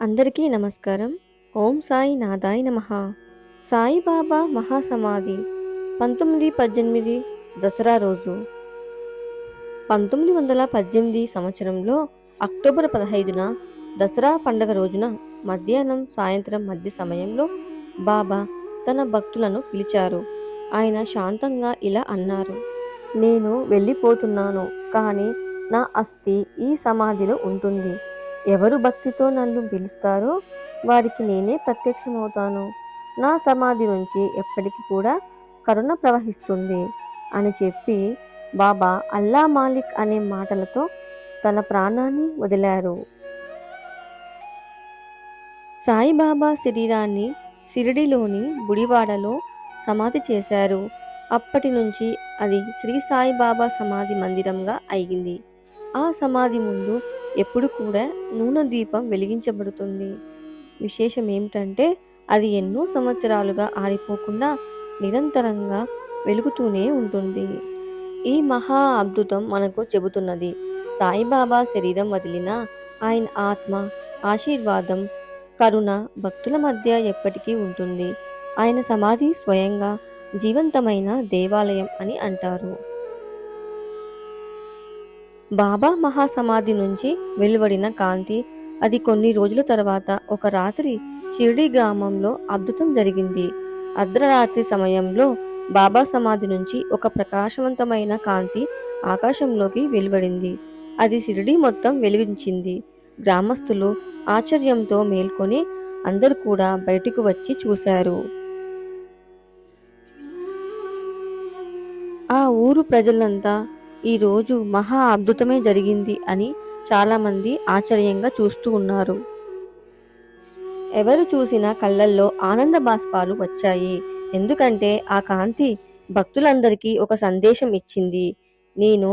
అందరికీ నమస్కారం. ఓం సాయి నాదాయ నమ. సాయిబాబా మహాసమాధి పంతొమ్మిది పద్దెనిమిది దసరా రోజు. పంతొమ్మిది వందల పద్దెనిమిది సంవత్సరంలో అక్టోబర్ పదహైదున దసరా పండగ రోజున మధ్యాహ్నం సాయంత్రం మధ్య సమయంలో బాబా తన భక్తులను పిలిచారు. ఆయన శాంతంగా ఇలా అన్నారు. నేను వెళ్ళిపోతున్నాను కానీ నా అస్థి ఈ సమాధిలో ఉంటుంది. ఎవరు భక్తితో నన్ను పిలుస్తారో వారికి నేనే ప్రత్యక్షమవుతాను. నా సమాధి నుంచి ఎప్పటికీ కూడా కరుణ ప్రవహిస్తుంది అని చెప్పి బాబా అల్లా మాలిక్ అనే మాటలతో తన ప్రాణాన్ని వదిలారు. సాయిబాబా శరీరాన్ని సిరిడిలోని గుడివాడలో సమాధి చేశారు. అప్పటి నుంచి అది శ్రీ సాయిబాబా సమాధి మందిరంగా అయింది ఆ సమాధి ముందు ఎప్పుడు కూడా నూనె దీపం వెలిగించబడుతుంది. విశేషం ఏమిటంటే అది ఎన్నో సంవత్సరాలుగా ఆరిపోకుండా నిరంతరంగా వెలుగుతూనే ఉంటుంది. ఈ మహా అద్భుతం మనకు చెబుతున్నది. సాయిబాబా శరీరం వదిలిన ఆయన ఆత్మ ఆశీర్వాదం కరుణ భక్తుల మధ్య ఎప్పటికీ ఉంటుంది. ఆయన సమాధి స్వయంగా జీవంతమైన దేవాలయం అని అంటారు. బాబా మహాసమాధి నుంచి వెలువడిన కాంతి అది కొన్ని రోజుల తర్వాత ఒక రాత్రి షిరిడి గ్రామంలో అద్భుతం జరిగింది. అర్ధరాత్రి సమయంలో బాబా సమాధి నుంచి ఒక ప్రకాశవంతమైన కాంతి ఆకాశంలోకి వెలువడింది. అది షిరిడి మొత్తం వెలిగించింది. గ్రామస్తులు ఆశ్చర్యంతో మేల్కొని అందరూ కూడా బయటకు వచ్చి చూశారు. ఆ ఊరు ప్రజలంతా ఈరోజు మహా అద్భుతమే జరిగింది అని చాలామంది ఆశ్చర్యంగా చూస్తూ ఉన్నారు. ఎవరు చూసినా కళ్ళల్లో ఆనంద బాష్పాలు వచ్చాయి. ఎందుకంటే ఆ కాంతి భక్తులందరికీ ఒక సందేశం ఇచ్చింది. నేను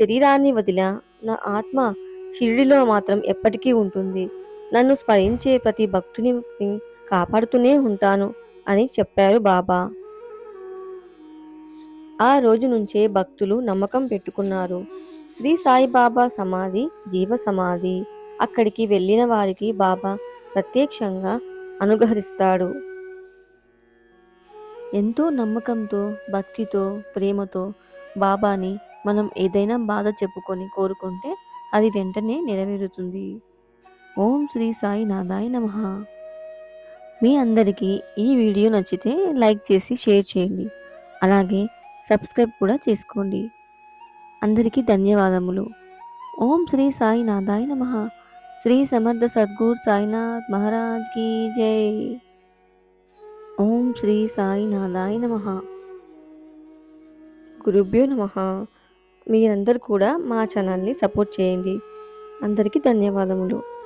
శరీరాన్ని వదిల నా ఆత్మ షిరిడిలో మాత్రం ఎప్పటికీ ఉంటుంది. నన్ను స్మరించే ప్రతి భక్తుని కాపాడుతూనే ఉంటాను అని చెప్పారు బాబా. ఆ రోజు నుంచే భక్తులు నమ్మకం పెట్టుకున్నారు. శ్రీ సాయిబాబా సమాధి జీవ సమాధి. అక్కడికి వెళ్ళిన వారికి బాబా ప్రత్యక్షంగా అనుగ్రహిస్తాడు. ఎంతో నమ్మకంతో భక్తితో ప్రేమతో బాబాని మనం ఏదైనా బాధ చెప్పుకొని కోరుకుంటే అది వెంటనే నెరవేరుతుంది. ఓం శ్రీ సాయి నాదాయ నమ. మీ అందరికీ ఈ వీడియో నచ్చితే లైక్ చేసి షేర్ చేయండి. అలాగే సబ్స్క్రైబ్ కూడా చేసుకోండి. అందరికీ ధన్యవాదములు. ఓం శ్రీ సాయినాథాయ నమ. శ్రీ సమర్థ సద్గురు సాయినాథ్ మహారాజ్ కీ జై. ఓం శ్రీ సాయినాథాయ నమ. గురుభ్యో నమ. మీరందరూ కూడా మా ఛానల్ని సపోర్ట్ చేయండి. అందరికీ ధన్యవాదములు.